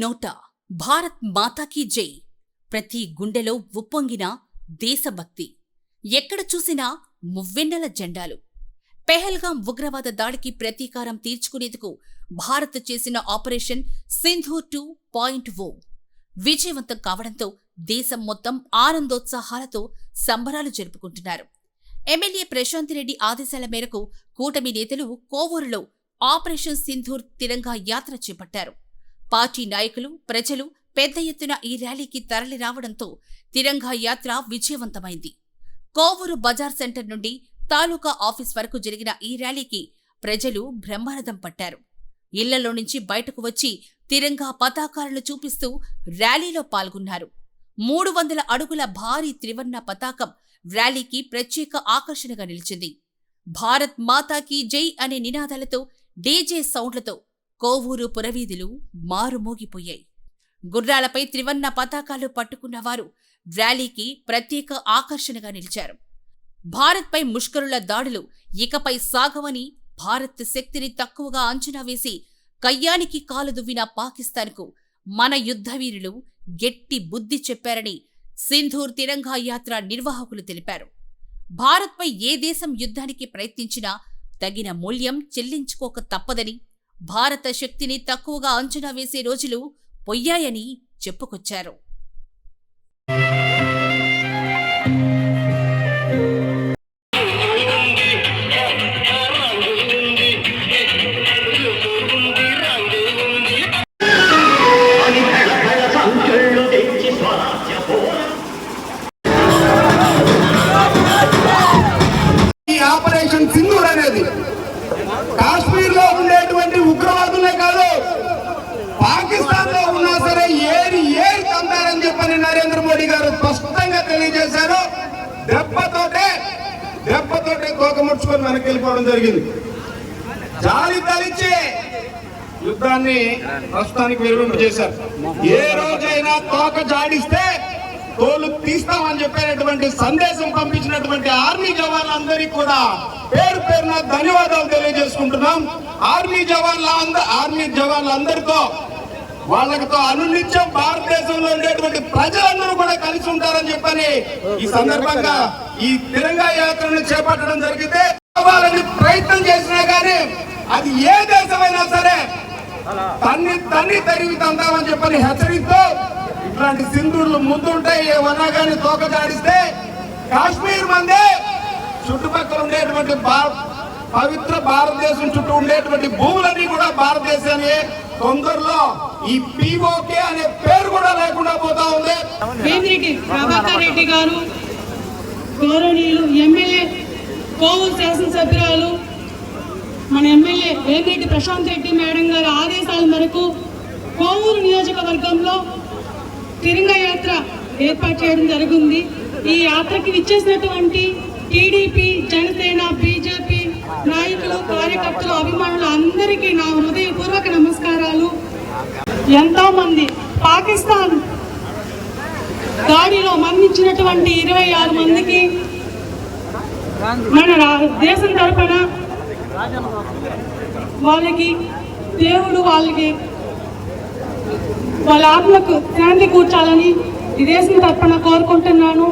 నోట భారత్ మాతాకీ జై. ప్రతి గుండెలో ఉప్పొంగిన దేశభక్తి. ఎక్కడ చూసినా మువ్వెన్నెల జెండాలు. పెహల్గాం ఉగ్రవాద దాడికి ప్రతీకారం తీర్చుకునేందుకు భారత్ చేసిన ఆపరేషన్ సింధూర్ టూ పాయింట్ ఓ. విజయవంతం కావడంతో దేశం మొత్తం ఆనందోత్సాహాలతో సంబరాలు జరుపుకుంటున్నారు. ఎమ్మెల్యే ప్రశాంత్ రెడ్డి ఆదేశాల మేరకు కూటమి నేతలు కోవూరులో ఆపరేషన్ సింధూర్ తిరంగా యాత్ర చేపట్టారు. పార్టీ నాయకులు ప్రజలు పెద్ద ఎత్తున ఈ ర్యాలీకి తరలి రావడంతో తిరంగా యాత్ర విజయవంతమైంది. కోవూరు బజార్ సెంటర్ నుండి తాలూకా ఆఫీస్ వరకు జరిగిన ఈ ర్యాలీకి ప్రజలు బ్రహ్మరథం పట్టారు. ఇళ్ళలో నుంచి బయటకు వచ్చి తిరంగా పతాకాలను చూపిస్తూ ర్యాలీలో పాల్గొన్నారు. మూడు వందల అడుగుల భారీ త్రివర్ణ పతాకం ర్యాలీకి ప్రత్యేక ఆకర్షణగా నిలిచింది. భారత్ మాతాకి జై అనే నినాదాలతో డీజే సౌండ్లతో కోవూరు పురవీధులు మారుమోగిపోయాయి. గుర్రాలపై త్రివర్ణ పతాకాలు పట్టుకున్నవారు ర్యాలీకి ప్రత్యేక ఆకర్షణగా నిలిచారు. భారత్పై ముష్కరుల దాడులు ఇకపై సాగవని భారత్ శక్తిని తక్కువగా అంచనా వేసి కయ్యానికి కాలు దువ్విన పాకిస్తాన్కు మన యుద్ధవీరులు గట్టి బుద్ధి చెప్పారని సింధూర్ తిరంగా యాత్ర నిర్వాహకులు తెలిపారు. భారత్పై ఏ దేశం యుద్ధానికి ప్రయత్నించినా తగిన మూల్యం చెల్లించుకోక తప్పదని భారత శక్తిని తక్కువగా అంచనా వేసే రోజులు పొయ్యాయని చెప్పుకొచ్చారు. ఆపరేషన్ సింధూర్ అనేది కాశ్మీర్లో ఉండేటువంటి ఉగ్రవాదులే కాదు. పాకిస్తాన్లో ఉన్నా సరే ఏరి ఏరి చంపారని చెప్పని నరేంద్ర మోడీ గారు స్పష్టంగా తెలియజేశారు. దెబ్బతోటే దెబ్బతోటే తోకముడుచుకొని వెనక్కి వెళ్ళిపోవడం జరిగింది. జాలి తలిచి యుద్ధాన్ని ప్రస్తుతానికి విరమింపు చేశారు. ఏ రోజైనా తోక జాడిస్తే తోలు తీస్తామని చెప్పినటువంటి సందేశం పంపించినటువంటి ఆర్మీ జవాన్లందరికీ కూడా పేరు పేరున ధన్యవాదాలు తెలియజేసుకుంటున్నాం. ఆర్మీ జవాన్ల ఆర్మీ జవాన్లందరితో వాళ్ళతో అనునిత్యం భారతదేశంలో ఉండేటువంటి ప్రజలందరూ కూడా కలిసి ఉంటారని చెప్పని ఈ సందర్భంగా ఈ తిరంగా యాత్రను చేపట్టడం జరిగితే కావాలని ప్రయత్నం చేసినా గానీ అది ఏ దేశమైనా సరే తన్ని తన్ని తరిగి తందామని చెప్పని హెచ్చరిస్తూ ఇట్లాంటి సింధుడులు ముందుంటాయి ఏమన్నా కానీ తోక జాడిస్తే కాశ్మీర్ మందే. చుట్టుపక్కల ఉండేటువంటి పవిత్ర భారతదేశం చుట్టూ ఉండేటువంటి భూములన్నీ కూడా భారతదేశాన్ని తొందరలో ఈ పీఓకే అనే పేరు కూడా లేకుండా పోతా ఉంది. ప్రభాకర్ రెడ్డి గారు గౌరవనీయులు ఎమ్మెల్యే కోవూరు శాసనసభ్యురాలు మన ఎమ్మెల్యే వేమిరెడ్డి ప్రశాంత్ రెడ్డి మేడం గారి ఆదేశాల మేరకు కోవూరు నియోజకవర్గంలో తిరంగ యాత్ర ఏర్పాటు చేయడం జరిగింది. ఈ యాత్రకి ఇచ్చేసినటువంటి టీడీపీ జనసేన బీజేపీ నాయకులు కార్యకర్తలు అభిమానులు అందరికీ నా హృదయపూర్వక నమస్కారాలు. ఎంతో మంది పాకిస్తాన్ దాడిలో మరణించినటువంటి ఇరవై ఆరు మందికి మన దేశం తరపున వాళ్ళకి దేవుడు వాళ్ళకి వాళ్ళ ఆత్మకు శాంతి కూర్చాలని ఈ దేశం కోరుకుంటున్నాను.